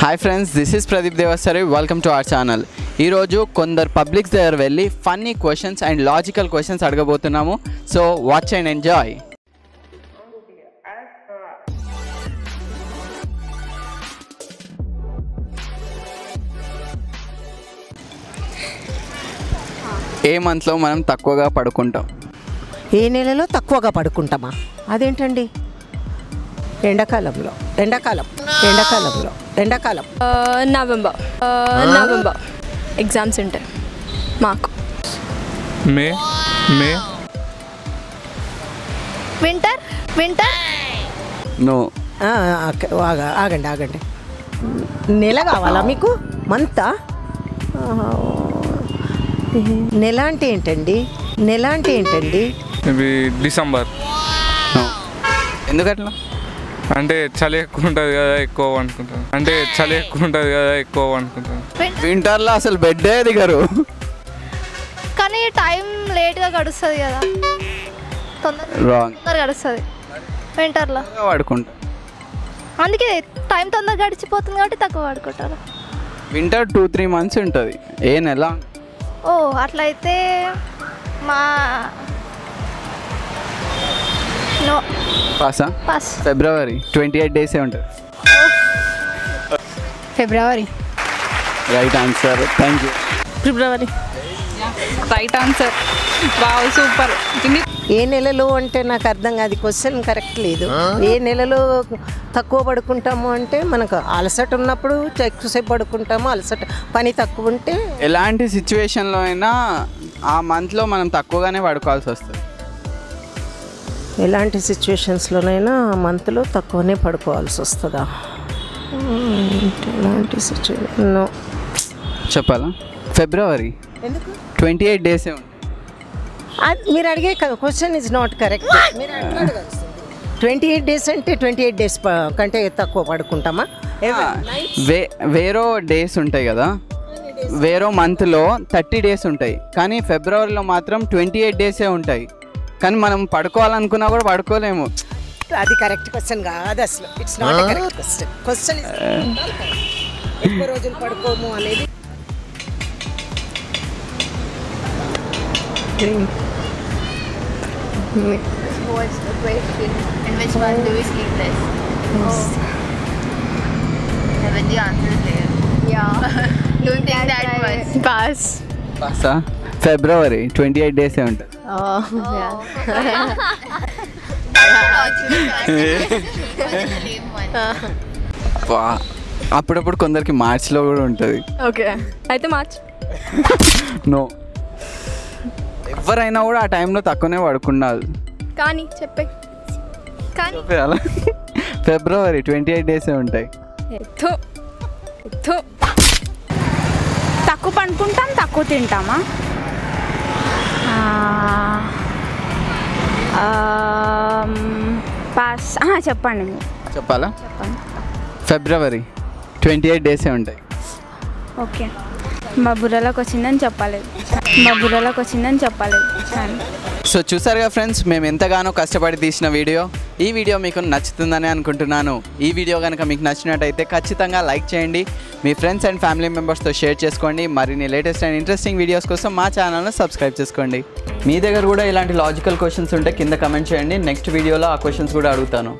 Hi friends this is Pradeep Devasari welcome to our channel ఈరోజు కొందరు publics దగ్గర వెళ్ళి funny questions and logical questions అడగబోతున్నాము. So watch and enjoy ఏ మంత్లో మనం తక్కువగా పడుకుంటాం? ఏ నెలలో తక్కువగా పడుకుంటామా? అదేంటండి? ఎండాకాలంలో. ఎండాకాలం. ఎండాకాలంలో. ఎండాకాలం. నవంబర్. నవంబర్. ఎగ్జామ్స్ ఉంటాయి మాకు. May. May. Winter winter no. ఆగండి ఆగండి. నెల కావాలా మీకు? మంతా? ఆహా. నెల అంటే ఏంటండి? నెల అంటే ఏంటండి? డిసెంబర్. నో. ఎందుకట్లా? అంటే చలి ఎక్కువ ఉంటుంది కదా ఎక్కువ అనుకుంటాను అంటే చలి ఎక్కువ ఉంటుంది కదా ఎక్కువ అనుకుంటాను వింటర్లో అసలు బెడ్డే దిగరు. కానీ టైం లేట్గా గడుస్తుంది కదా. తొందర రాంగ్ తొందరగా గడుస్తుంది. వింటర్లో. పడుకుంటాం. అందుకే టైం తొందరగా గడిచిపోతుంది కాబట్టి తక్కువ పడుకుంటారు. వింటర్ టూ త్రీ మంత్స్ ఉంటుంది. ఏ నెల? ఓ అట్లయితే మా నో పాసా పాస్ ఫిబ్రవరి ట్వంటీ ఎయిట్ డేసే ఉంటుంది. February right answer thank you February right answer wow super ఏ నెలలో అంటే నాకు అర్థం కాదు క్వశ్చన్ కరెక్ట్ లేదు. ఏ నెలలో తక్కువ పడుకుంటాము అంటే మనకు అలసట ఉన్నప్పుడు ఎక్కువసేపు పడుకుంటాము అలసట పని తక్కువ ఉంటే ఎలాంటి సిచ్యువేషన్లో అయినా ఆ మంత్లో మనం తక్కువగానే పడుకోవాల్సి వస్తుంది. ఎలాంటి సిచ్యువేషన్స్లోనైనా మంత్లో తక్కువనే పడుకోవాల్సి వస్తుందా? ఎలాంటి సిచ్యువేషన్ చెప్పాలా? ఫిబ్రవరి. ఎందుకు? ట్వంటీ ఎయిట్ డేసే మీరు అడిగే క్వశ్చన్ ఇస్ నాట్ కరెక్ట్ మీరు ట్వంటీ ఎయిట్ డేస్ అంటే ట్వంటీ ఎయిట్ డేస్ కంటే తక్కువ పడుకుంటామా? వే వేరో డేస్ ఉంటాయి కదా. వేరో మంత్లో థర్టీ డేస్ ఉంటాయి. కానీ ఫిబ్రవరిలో మాత్రం ట్వంటీ ఎయిట్ డేసే ఉంటాయి. కానీ మనం పడుకోవాలనుకున్నా కూడా పడుకోలేము. అది కరెక్ట్ క్వశ్చన్ కాదు అసలు. ఇట్స్ క్వశ్చన్ ఎక్కువ రోజులు పడుకోము అనేది. Yeah. Don't think that much. Pass. Pass, huh? February twenty eight డేసే ఉంటుంది. అప్పుడప్పుడు కొందరికి మార్చ్లో కూడా ఉంటుంది. ఓకే. అయితే మార్చ్? నో. ఎవరైనా కూడా ఆ టైంలో తక్కువనే పడుకున్నారు. కానీ చెప్పే. కానీ. ఫిబ్రవరి ట్వంటీ ఎయిట్ డేసే ఉంటాయి. తక్కువ పండుకుంటాం తక్కువ తింటామా? పాస్. ఆ, చెప్పండి. మీరు చెప్పాలా? చెప్పండి. ఫిబ్రవరి ట్వంటీ ఎయిట్ డేసే ఉంటాయి. ఓకే. మా బుర్రలోకి వచ్చిందని చెప్పలేదు. మా బుర్రలోకి వచ్చిందని చెప్పలేదు. సో చూసారుగా ఫ్రెండ్స్ మేము ఎంతగానో కష్టపడి తీసిన వీడియో. ఈ వీడియో మీకు నచ్చుతుందని అనుకుంటున్నాను. ఈ వీడియో కనుక మీకు నచ్చినట్టయితే ఖచ్చితంగా లైక్ చేయండి. మీ ఫ్రెండ్స్ అండ్ ఫ్యామిలీ మెంబర్స్తో షేర్ చేసుకోండి. మరిన్ని లేటెస్ట్ అండ్ ఇంట్రెస్టింగ్ వీడియోస్ కోసం మా ఛానల్ను సబ్స్క్రైబ్ చేసుకోండి. మీ దగ్గర కూడా ఇలాంటి లాజికల్ క్వశ్చన్స్ ఉంటే కింద కమెంట్ చేయండి. నెక్స్ట్ వీడియోలో ఆ క్వశ్చన్స్ కూడా అడుగుతాను.